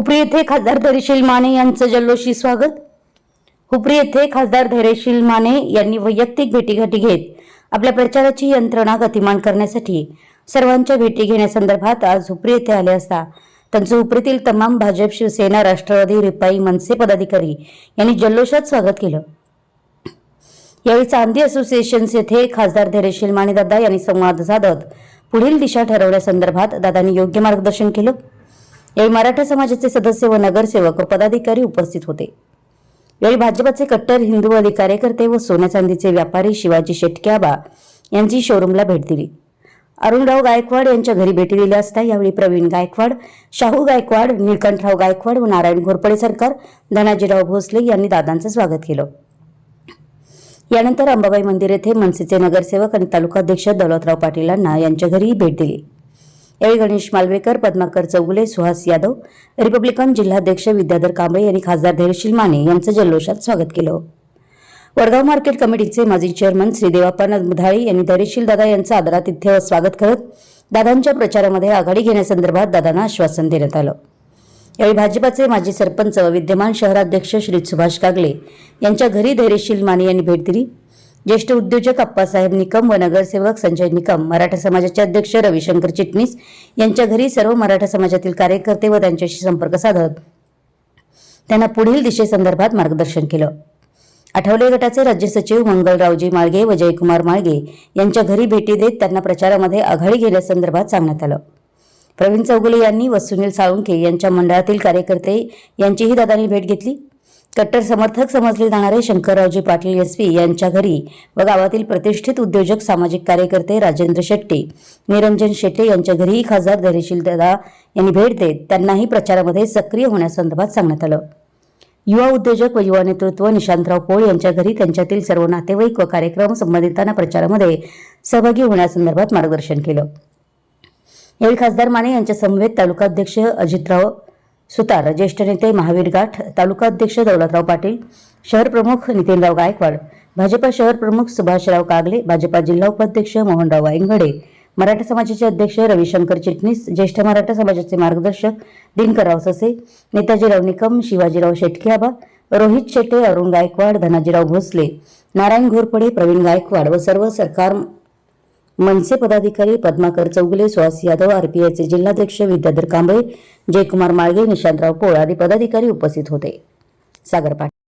हुपरी येथे खासदार धैर्यशील माने यांचं जल्लोषी स्वागत. हुपरी येथे खासदार धैर्यशील माने यांनी वैयक्तिक भेटीगाठी घेत आपल्या प्रचाराची यंत्रणा गतिमान करण्यासाठी सर्वांच्या भेटी घेण्यासंदर्भात आज हुपरी येथे आले असता त्यांचं हुपरीतील तमाम भाजप शिवसेना राष्ट्रवादी रिपाई मनसे पदाधिकारी यांनी जल्लोषात स्वागत केलं. यावेळी चांदी असोसिएशन्स येथे खासदार धैर्यशील माने दादा यांनी संवाद साधत पुढील दिशा ठरवण्यासंदर्भात दादांनी योग्य मार्गदर्शन केलं. यावेळी मराठा समाजाचे सदस्य व नगरसेवक व पदाधिकारी उपस्थित होते. यावेळी भाजपाचे कट्टर हिंदूवादी कार्यकर्ते व सोन्या चांदीचे व्यापारी शिवाजी शेटक्याबा यांची शोरूमला भेट दिली. अरुणराव गायकवाड यांच्या घरी भेटी दिली असता यावेळी प्रवीण गायकवाड शाहू गायकवाड निळकंठराव गायकवाड व नारायण घोरपडे सरकार धनाजीराव भोसले यांनी दादांचं स्वागत केलं. यानंतर अंबाबाई मंदिर येथे मनसेचे नगरसेवक आणि तालुकाध्यक्ष दौलतराव पाटील यांना यांच्या घरीही भेट दिली. यावेळी गणेश मालवेकर पद्माकर चौगुले सुहास यादव रिपब्लिकन जिल्हाध्यक्ष विद्याधर कांबळे यांनी खासदार धैर्यशील माने यांचं जल्लोषात स्वागत केलं. वडगाव मार्केट कमिटीचे माजी चेअरमन श्री देवाप्पा मुधाळी यांनी धैर्यशील दादा यांचं आदरातिथ्य स्वागत करत दादांच्या प्रचारामध्ये आघाडी घेण्यासंदर्भात दादांना आश्वासन देण्यात आलं. यावेळी भाजपाचे माजी सरपंच विद्यमान शहराध्यक्ष श्री सुभाष कागले यांच्या घरी धैर्यशील माने यांनी भेट दिली. ज्येष्ठ उद्योजक अप्पासाहेब निकम व नगरसेवक संजय निकम मराठा समाजाचे अध्यक्ष रविशंकर चिटणीस यांच्या घरी सर्व मराठा समाजातील कार्यकर्ते व त्यांच्याशी संपर्क साधत त्यांना पुढील दिशेसंदर्भात मार्गदर्शन केलं. आठवले गटाचे राज्य सचिव मंगलरावजी माळगे व जयकुमार माळगे यांच्या घरी भेटी देत त्यांना प्रचारामध्ये आघाडी घेण्यासंदर्भात सांगण्यात आलं. प्रवीण चौगुले यांनी व सुनील साळुंखे यांच्या मंडळातील कार्यकर्ते यांचीही दादांनी भेट घेतली. कट्टर समर्थक समजले जाणारे शंकररावजी पाटील एस पी यांच्या घरी व गावातील प्रतिष्ठित उद्योजक सामाजिक कार्यकर्ते राजेंद्र शेट्टे निरंजन शेट्टे यांच्या घरीही खासदार धैर्यशील दादा यांनी भेट देत त्यांनाही प्रचारामध्ये सक्रिय होण्यासंदर्भात सांगण्यात आलं. युवा उद्योजक व युवा नेतृत्व निशांतराव पोळ यांच्या घरी त्यांच्यातील सर्व नातेवाईक व कार्यक्रम संबंधितांना प्रचारामध्ये सहभागी होण्यासंदर्भात मार्गदर्शन केलं. यावेळी खासदार माने यांच्या समवेत तालुकाध्यक्ष अजितराव सुतार ज्येष्ठ नेते महावीर गाठ तालुका अध्यक्ष दौलतराव पाटील शहर प्रमुख नितीनराव गायकवाड भाजपा शहर प्रमुख सुभाषराव कागले भाजपा जिल्हा उपाध्यक्ष मोहनराव वायंगडे मराठा समाजाचे अध्यक्ष रविशंकर चिटणीस ज्येष्ठ मराठा समाजाचे मार्गदर्शक दिनकरराव ससे नेताजीराव निकम शिवाजीराव शेटकेआबा रोहित शेट्टे अरुण गायकवाड धनाजीराव भोसले नारायण घोरपडे प्रवीण गायकवाड व सर्व सरकार मनसे पदाधिकारी पद्माकर चौगुले सुहास यादव आरपीआयचे जिल्हाध्यक्ष विद्याधर कांबळे जयकुमार माळगे निशांतराव पोळ आदी पदाधिकारी उपस्थित होते. सागर पाटील